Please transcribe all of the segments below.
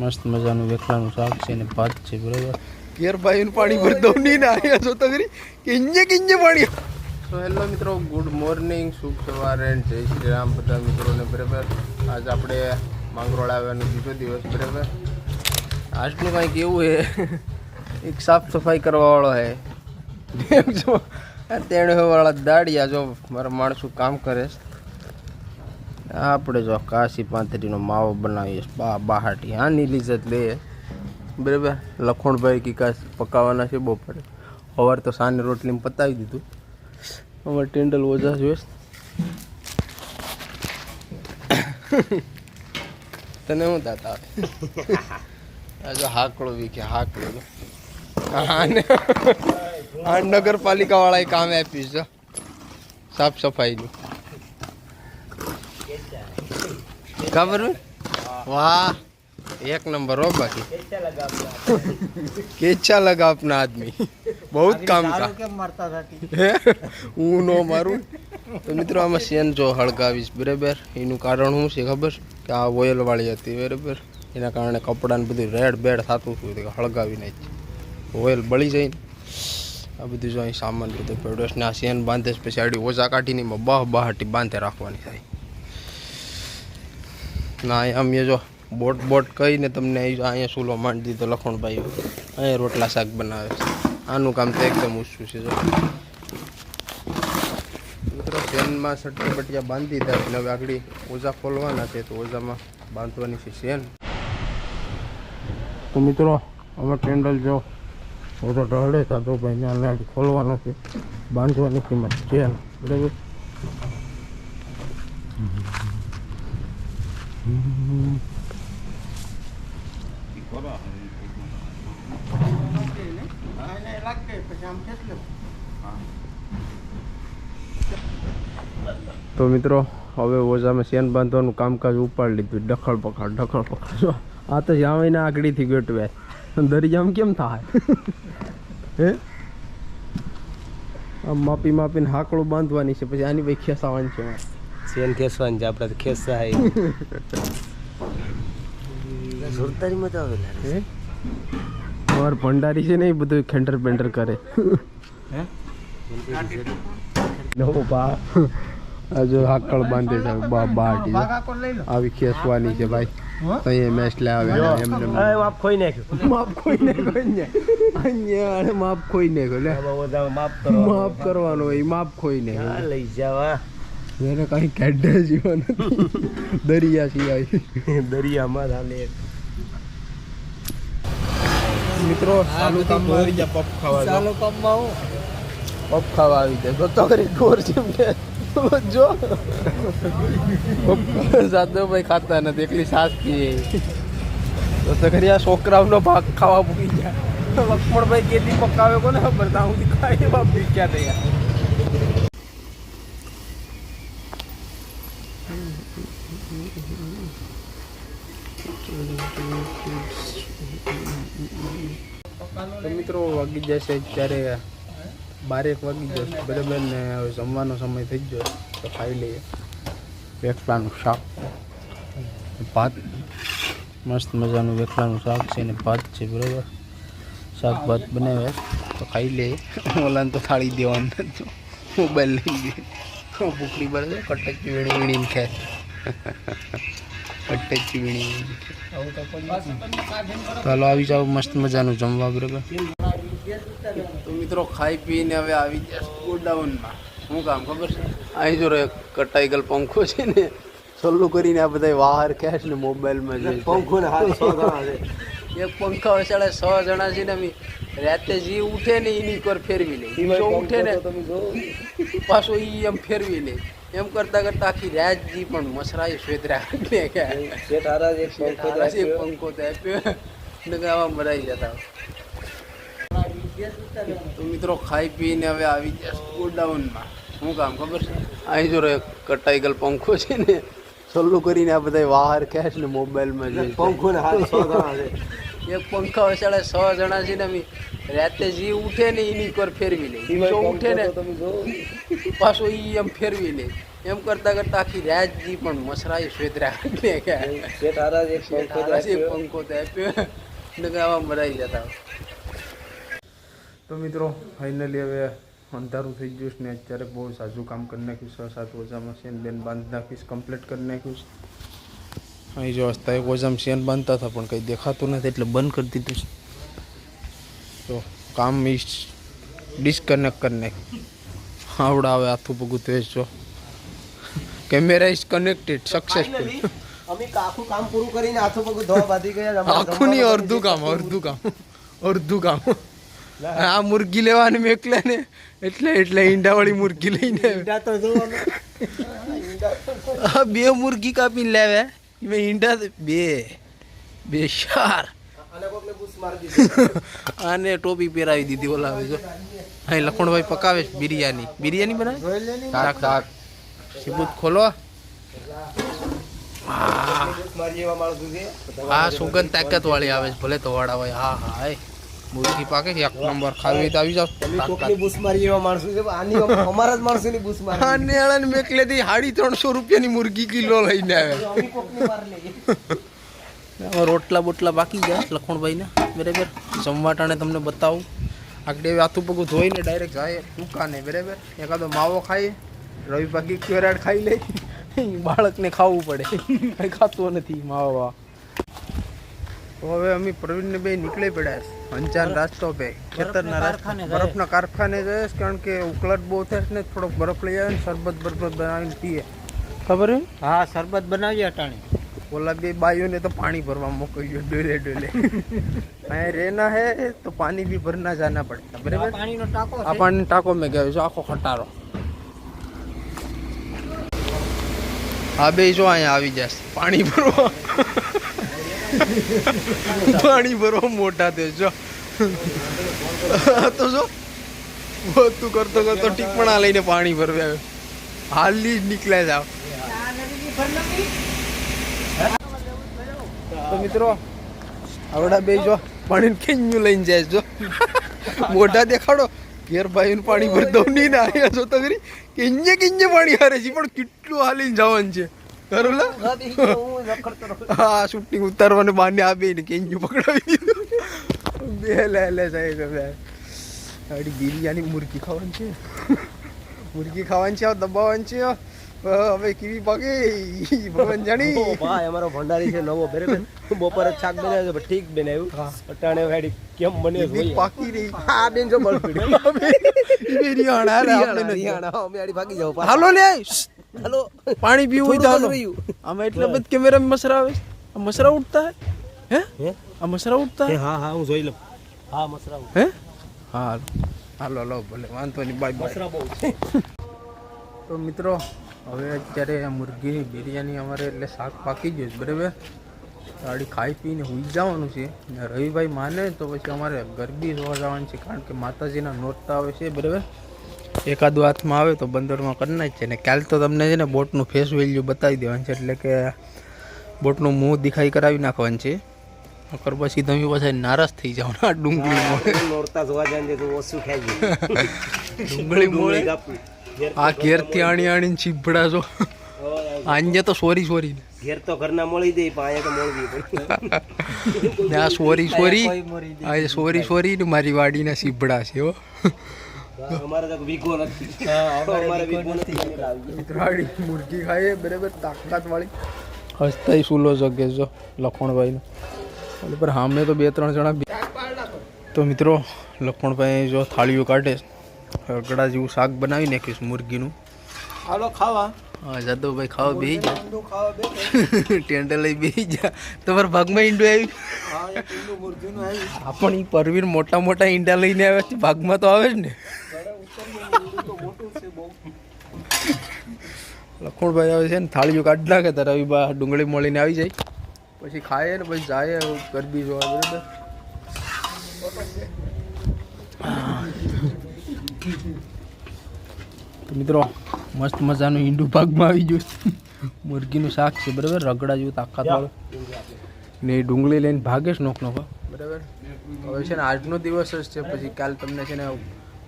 મસ્ત મજાનું વેખલાનું શાક છે ને ભાત છે બરાબર? ઘેર ભાઈને પાણી ભર દઉં નહીં ને આવ્યા છો તો ખરી? કિંજે કિંજે પાણી. તો હેલો મિત્રો ગુડ મોર્નિંગ શુભ સવાર એન્ડ જય શ્રી રામ બધા મિત્રોને બરાબર? આજ આપણે માંગરોળ આવ્યાનો બીજો દિવસ બરાબર? આજનું કાંઈક એવું છે એક સાફ સફાઈ કરવાવાળો છે. જો તેણે વાળા દાડિયા જો મારા માણસો કામ કરે છે. આપણે જો કાશી પાંતરીનો માવો બનાવીએ. બા બહાટી આની લીઝત લઈએ બરાબર? લખણભાઈ કાશ પકાવવાના છે બપોરે. સવાર તો સાંજે રોટલીમાં પતાવી દીધું. અમારે ટેન્ડલ ઓજા જોઈએ તને શું દાતા જો હાકડો વીખે હાકડો. આને આ નગરપાલિકા વાળાએ કામ આપ્યું છે સાફ સફાઈનું. ખબર વાહ. એક નંબર હો બાકી. કેચા લગા આપના આદમી. બહુ જ કામ કા હું? ન મારું. તો મિત્રો આમાં સેન જો હળગાવીશ બરાબર? એનું કારણ શું છે ખબર? કે આ ઓઇલવાળી હતી બરાબર? એના કારણે કપડાને બધું રેડ બેડ થતું હતું હળગાવી નાખી ઓઇલ બળી જાય ને. આ બધું જો અહીં સામાન બધું પડ્યો ને આ સેન બાંધે પછી આડી ઓછા કાઢીને બહ બહાટી બાંધે રાખવાની થાય. ના અહીંયા અમે જો બોટ બોટ કહીને તમને અહીં અહીંયા સૂલો માંડી દીધો લખણભાઈ. અહીંયા રોટલા શાક બનાવે છે. આનું કામ તો એકદમ ઓછું છે જો. મિત્રો, શેનમાં સટ્ટી બટિયા બાંધી દીધા એટલે હવે આગળ ઓઝા ખોલવાના છે તો ઓઝામાં બાંધવાની છે શેન. તો મિત્રો, હવે કેન્ડલ જો ઓઝો ઢળે સાધો ભાઈને અને આગળ ખોલવાનો છે. બાંધવાની કિંમત ચેન બરાબર? તો મિત્રો, હવે ઓઝામે સેન બાંધવાનું કામકાજ ઉપાડી લીધું. ડખળ પકડ ડખળ પકડ. આ તો જામીને આગળથી ગોઠવે દરિયામાં કેમ થાય? હે? આમ માપી માપીને હાકડું બાંધવાની છે, પછી આની ભાઈ ખેસાવાની છે. સેન ખેસવાની છે આપણે ખેસાય સુરતારીમાં તો આવેલા ઓર ભંડારી છે ને એ બધું ખેંટર પેન્ટર કરે. નો બા. આ જો હાકળ બાંધે છે બા બાટી આવી ખેસવાની છે ભાઈ. તો અહીંયા મેચ લે આવે એમને એમ. માપ ખોઈ નાખ્યું. માપ કોઈ નાખ્યો અહીંયા. આને માપ કોઈ નાખ્યો લે. માપ કરો માપ કરવાનો એ માપ ખોઈ ને હા લઈ જાવા એને કઈ કેડે જીવન દરિયા સિવાય. દરિયામાં હાલે. મિત્રો ચાલુ કામ આવી ગયા. પપ ખાવા ચાલો કામમાં હું? પપ ખાવા આવી જાય. ગતો કરી ગોર જેમ કે જો સાદો ભાઈ ખાતા નથી. એકલી સાસ પીએ. તો તો કરી આ છોકરાઓનો ભાગ ખાવા ભૂકી ગયા લક્ષ્મણભાઈ કેદી પકાવે કોને ખબર? તા હું ખાઈ બાપ ભીખ્યા થયા. તો મિત્રો વાગી જશે ત્યારે બારેક વાગી જશે બરાબર ને હવે જમવાનો સમય થઈ ગયો તો ખાઈ લઈએ. વેકલાનું શાક. ભાત. મસ્ત મજાનું વેકલાનું શાક છે ને ભાત છે, બરાબર? શાક ભાત બનાવે તો ખાઈ લઈએ. ઓલાને તો થાળી દેવાનું મોબાઈલ લઈ લઈએ ભૂખડી બરાબર કટકી વેણી, વીણીને ખાય. વીણી ચાલો આવી જાવ મસ્ત મજાનું જમવા બરાબર? તો મિત્રો ખાઈ પીને હવે આવી ગયા ગોડાઉનમાં શું કામ ખબર છે? અહીં જો એક કટાઈ ગયેલ પંખો છે ને સલ્લું કરીને આ બધા વાહર ખેંચ ને મોબાઈલમાં છે. પંખો ને હાથ સો ગણા છે. એક પંખા વસાડે સો જણા છે ને અમે. રાતે જે ઉઠે ને એની પર ફેરવી લે. ઉઠે ને તમે જો પાછો એ એમ ફેરવી લે. એમ કરતા કરતા આખી રાજજી પણ મસરાઈ જ એક પંખો આપ્યો. મરાઈ જતા તો મિત્રો ખાઈ પીને હવે આવી ગયા ગોડાઉનમાં શું કામ ખબર છે? અહીં જો કટાઈ ગયેલ પંખો છે ને સલ્લું કરીને આ બધા વાહર ખેંચ ને મોબાઈલમાં પંખો ને હાથ છે. એક પંખા વસાડે સો જણા છે ને અમે રાતે જે ઉઠે ને એની પર ફેરવી લે. જો ઉઠે ને પાછો ઈ એમ ફેરવી લે. એમ કરતા કરતા આખી રાજજી પણ મસરાઈ એક પંખો તો આપ્યો. ને આવા મરાઈ જતા તો મિત્રો ફાઇનલી હવે અંધારું થઈ ગયું છે ને અત્યારે બહુ સાજુ કામ કરી નાખ્યું છ. સાત ઓજામાં છે બેન બાંધી નાખીશ કમ્પ્લીટ કરી નાખ્યું છે. અહીં જો હસતા એક ઓજામાં શેન બાંધતા હતા પણ કંઈ દેખાતું નથી એટલે બંધ કરી દીધું તો કામ ઈ ડિસ્કનેક્ટ કરી નાખ આવડા હવે હાથું પગું તો જો કેમેરા ઇઝ કનેક્ટેડ સક્સેસફુલ અમે આખું કામ પૂરું કરીને હાથો પગ ધોવા બાંધી ગયા આખું નહીં અડધું કામ અડધું કામ અડધું કામ. આ મુરગી લેવાની મેકલે ને એટલે એટલે ઈંડાવાળી મુરગી લઈને બે મુરગી કાપીને લાવે. મેં ઈંડા બે બે ચાર. આને ટોપી પહેરાવી દીધી ઓલા જો હા લખણભાઈ પકાવે છે બિરયાની બિરયાની બનાવે સિબૂત ખોલો. આ સુગંધ તાકાત વાળી આવે છે ભલે તો વાળા હોય હા હા મુરગી પાકે છે એક નંબર ખાવી તો આવી જાવ કોકની બૂસ મારી એવા માણસો છે આની અમારા જ માણસોની બૂસ મારી આ નેળાને મેકલેથી સાડી ત્રણસો રૂપિયાની મુરગી કિલો લઈને આવે. રોટલા બોટલા બાકી ગયા લખણભાઈને. બરાબર? જમવાટાને તમને બતાવું. આગળ હાથું પગું ધોઈને ડાયરેક્ટ જાય દુકાને બરાબર? એકાદો માવો ખાઈએ રવિ પાકી ક્યોરાડ ખાઈ લે. બાળકને ખાવું પડે. કંઈ ખાતું નથી માવા. તો હવે અમે પ્રવીણને બે નીકળી પડ્યા છે. અંજાર રાસ્તો બે ખેતરના રાસ્તા બરફના કારખાને જઈશ કારણ કે ઉકળાટ બહુ થાય ને થોડોક બરફ લઈ આવે ને શરબત બરબત બનાવીને પીએ. ખબર હે? હા શરબત બનાવીએ અટાણી. ઓલા બે બાઈઓને તો પાણી ભરવા મોકલ્યો ડોલે ડોલે. અહીંયા રહેના હે તો પાણી બી ભરના જાના પડતા બરાબર? પાણીનો ટાંકો આ પાણી ટાંકો મેં ગયો છે આખો ખટારો. હા બે જો અહીંયા આવી જશે પાણી ભરવા. પાણી ભરવા મોટા તે જો. તો જો તું કરતો કરતો ટીપણા લઈને પાણી ભરવા આવ્યો હાલી જ નીકળ્યા જાવ તો મિત્રો, આવડા બે જો પાણી કેન્યુ લઈને જાય જો. મોઢા દેખાડો, ઘેર ભાઈ પાણી ભરતો નહીં ને અહીંયા જો તો કરી કિંજે કિંજે પાણી હારે છે, પણ કેટલું હાલીને જવાનું છે. કરોલા? હા શૂટિંગ ઉતારવાને બાને આપી ને કેન્યુ પકડાવી દીધું બે લે લે સાહેબ આડી બિરયાની મુરગી ખાવાની છે. મુરગી ખાવાની છે દબાવવાની છે. હવે કેવી પાકે ભગવાન જાણી. ભાઈ અમારો ભંડારી છે નવો બરાબર બપોરે શાક બનાવ્યો પણ ઠીક બનાવ્યું. અટાણે વાડી કેમ બને છે પાકી રહી. આ બેન જો બળ પીડ્યું. ઈ રિયાણા. અમે આડી ભાગી જાવ હાલો લે. હાલો. પાણી પીવું હોય તો હાલો. આમાં એટલા બધ કેમેરામાં મસરા આવે આ મસરા ઉઠતા હે? હે? આ મસરા ઉઠતા હા? હા હું જોઈ લઉં. હા મસરા હે? હા હાલો. હાલો હાલો ભલે વાંધો નહીં બાય મસરા બહુ તો મિત્રો હવે અત્યારે મુરગીની બિરયાની અમારે એટલે શાક પાકી ગયું છે બરાબર? ગાડી ખાઈ પીને હુઈ જવાનું છે. ને રવિભાઈ માને તો પછી અમારે ગરબી જોવા જવાનું છે કારણ કે માતાજીના નોરતા આવે છે બરાબર? એકાદું હાથમાં આવે તો બંદરમાં કરી નાખે છે ને કાલ તો તમને છે ને બોટનું ફેસ વેલ્યુ બતાવી દેવાનું છે એટલે કે બોટનું મોં દેખાઈ કરાવી નાખવાનું છે. નકર પછી તમે પાછા નારાજ થઈ જાઓ ના ડુંગળી મોળે નોરતા જોવા જાય તો ઓછું ખાઈ ડુંગળી મોળે આ ઘેરથી આણી આણીને ચીભડા છો આંજે તો સોરી સોરી. ઘેર તો ઘરના મળી દે પણ તો મળવી પડે. આ સોરી સોરી આ સોરી સોરી ને મારી વાડીના સીભડા છે હો. અમારે તો વીઘો નથી. અમારે વીઘો નથી. વાડી મુરગી ખાઈએ બરાબર તાકાત વાળી હસતાઈ સુલો જગે જો લખણભાઈનો એટલે પર સામે તો બે ત્રણ જણા બે- તો મિત્રો લખણભાઈ જો થાળીઓ કાઢે રગડા જેવું શાક બનાવી નાખીશ મુરગીનું. હાલો ખાવા. હા જાદવભાઈ ખાવા બેસી જા બે ટેન્ડર લઈ બેસી જા તમારા ભાગમાં ઈંડું આવ્યું? હા પણ ઈ પરવીર મોટા મોટા ઈંડા લઈને આવે છે. ભાગમાં તો આવે જ ને. લખણભાઈ આવે છે ને થાળીઓ કાઢી નાખે તો રવિબા ડુંગળી મળીને આવી જાય. પછી ખાઈએ ને પછી જાય ગરબી જોવા બરાબર. તો મિત્રો મસ્ત મજાનું ઈંડું ભાગમાં આવી ગયું છે. મુરગીનું શાક છે બરાબર? રગડા જેવું તાકાત વાળું ને એ ડુંગળી લઈને ભાગે છે નોક નોખો બરાબર? હવે છે ને આજનો દિવસ જ છે પછી કાલ તમને છે ને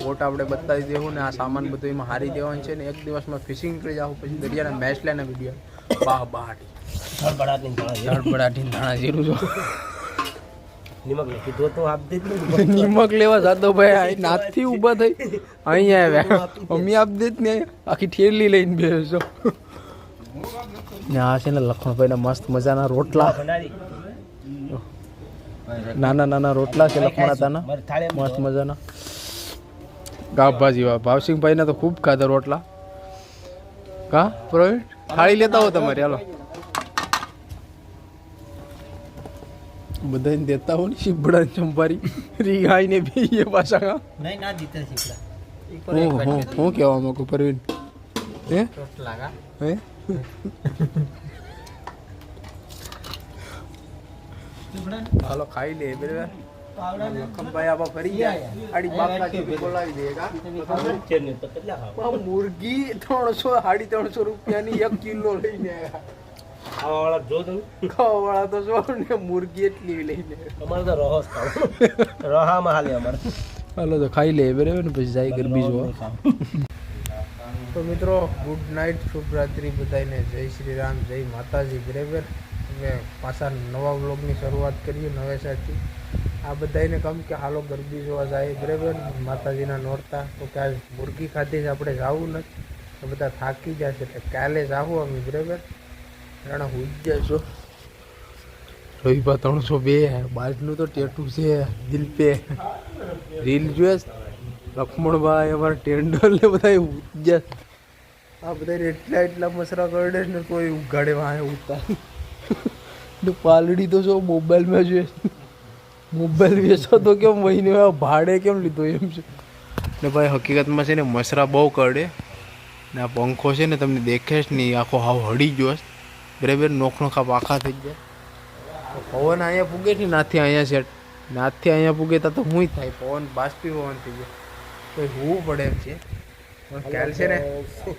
બોટ આપણે બતાવી દેવું ને આ સામાન બધું એમાં હારી દેવાનું છે ને એક દિવસમાં ફિશિંગ કરી જાવ પછી દરિયાના મેચ લઈને વીડિયો બાહ બહાટી ધડબડાટી ધડા ધડબડાટી ધાણા જીરું જો. નિમક લખી તો આપ જ નહીં. નિમક લેવા જાતો ભાઈ અહીં નાથથી ઊભા થઈ. અહીંયા આવ્યા. મમ્મી આપ દે જ ને. આખી ઠેલી લઈને બેસો ને આ છે ને લખણભાઈના મસ્ત મજાના રોટલા. નાના નાના રોટલા છે લખણાતાના. મસ્ત મજાના. ગાભા જેવા ભાવસિંહભાઈને તો ખૂબ ખાધા રોટલા. કા? પ્રવીણ થાળી લેતા હો તમારી. હાલો. બધાને દેતા હોય ને શીપડા ચંપારી. રીગાઈને બી પાછા કા નહીં ના દીતા શીખડા હું હું હું કહેવા માંગુ પરવીન? હે? લાગા. હે? હાલો ખાઈ લે બરાબર. લખમભાઈ આબા ફરી ગયા. આડી બાપના બોલાવી આ મુરગી ત્રણસો સાડી ત્રણસો રૂપિયાની એક કિલો લઈને આવ્યા. આવા વાળા જો તમે. ખાવાવાળા તો જો ને મુરગી એટલી લઈને અમારે તો રહો જ રહામાં હાલે અમારે. હાલો તો ખાઈ લે બરાબર ને? પછી જાય ગરબી જોવા. તો મિત્રો ગુડ નાઇટ શુભ રાત્રિ બધાને જય શ્રી રામ જય માતાજી બરાબર? અમે પાછા નવા વ્લોગની શરૂઆત કરીએ નવેસરથી. આ બધાને કમ કે હાલો ગરબી જોવા જાય બરાબર? માતાજીના નોરતા. તો કે આજ મુરગી ખાધી જ આપણે જવું નથી. તો બધા થાકી જશે એટલે કાલે જાવું અમે બરાબર? રાણા હોઈ ગયા છો. રવિભા ત્રણસો બે બાજનું તો ટેટુ છે દિલ પે. રીલ જોઈએ લક્ષ્મણભાઈ અમારા ટેન્ડર ને બધા ઉજ્જા આ બધા એટલા એટલા મસરા કરડે ને કોઈ ઉગાડે વાંહે ઉતાર ને પાલડી તો શું મોબાઈલમાં જોઈએ મોબાઈલ વેચો તો કેમ મહિને ભાડે કેમ લીધો એમ છે? ને ભાઈ હકીકતમાં છે ને મસરા બહુ કરડે ને આ પંખો છે ને તમને દેખે જ નહીં, આખો હાવ હળી છે. બરાબર નોખ નોખા પાખા થઈ ગયા. તો પવન અહીંયા પૂગે છે નાથી અહીંયા સેટ નાથી અહીંયા પૂગે તો હું થાય? પવન બાષ્પીભવન થઈ જાય તો હોવું પડે એમ છે. પણ ખ્યાલ છે ને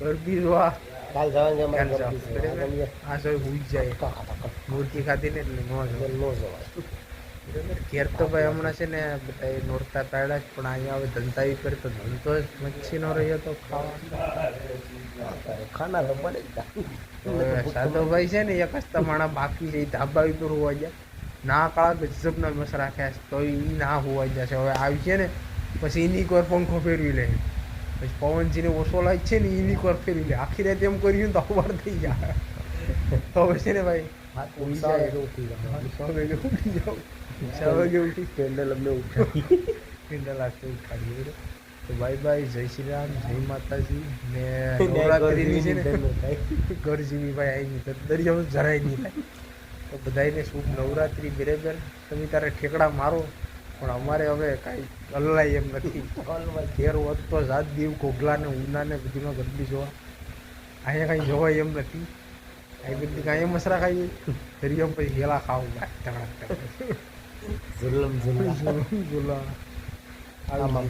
ગરબી જોવા કાલ જવાનું આ સૌ હુઈ જાય. મૂર્તિ ખાતી ને એટલે નો જવાય. ઘેર તો ભાઈ હમણાં છે ને બધા એ નોરતા પાડ્યા જ પણ અહીંયા હવે ધંધા પર તો ધંધો જ મચ્છીનો રહ્યો તો ખાવા ખાના તો જ તા. સાધુભાઈ છે ને એક હસ્તા માણા બાકી છે એ ધાબા ઉપર હોવા ગયા. ના કાળા ગજબના મસ રાખ્યા છે તો એ ના હોવા જશે હવે આવી છે ને પછી એની કોર પંખો ફેરવી લે. પછી પવનજીને ઓછો લાય છે ને એની કોર ફેરવી લે. આખી રાત એમ કર્યું તો અવાર થઈ જાય. હવે છે ને ભાઈ ઉઈ તો ઉઠી. છ ઉઠી જાવ છ વાગે ઉઠી કેન્ડલ અમને ઉઠાવી ઉઠાડીએ બરાબર. તો બાય બાય જય શ્રી રામ જય માતાજી. ને ને છે ને ઘર જેવી ભાઈ આવી નહીં દરિયામાં જરાય નહીં થાય. તો બધાને શુભ નવરાત્રી બરાબર. તમે તારે ઠેકડા મારો પણ અમારે હવે કાંઈ અલ્લાય એમ નથી. ઘેર હોત તો જાત દીવ ઘોઘલા ને ઉના ને બધીમાં ગરબી જોવા. અહીંયા કાંઈ જોવાય એમ નથી. અહીં બધી કાંઈ મસરા ખાઈએ દરિયામાં પછી ગેલા ખાવું. ભાઈ આમાં.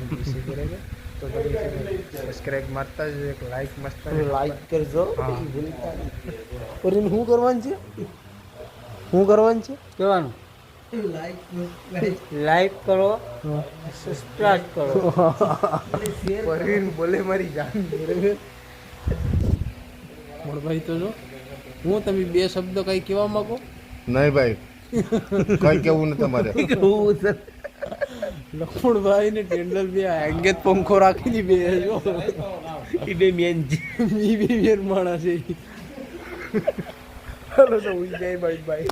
તો સબસ્ક્રાઇબ મારતા જ એક લાઈક મસ્ત લાઈક કરજો. હા. ભૂલતા નહીં. શું કરવાનું છે? શું કરવાનું છે? કહેવાનું લાઈક કરો સબસ્ક્રાઇબ કરો. પરવીન બોલે મારી જાન. મોડભાઈ તો જો હું તમે બે શબ્દ કઈ કહેવા માંગો? નહીં ભાઈ. કઈ કેવું ને તમારે? લખમણભાઈ ને ટેન્ડર બે અંગેત પંખો રાખી બે જો. એ બે મેન મી બે મેન માણસ છે હાલો તો ઉઈ જાય, બાય બાય.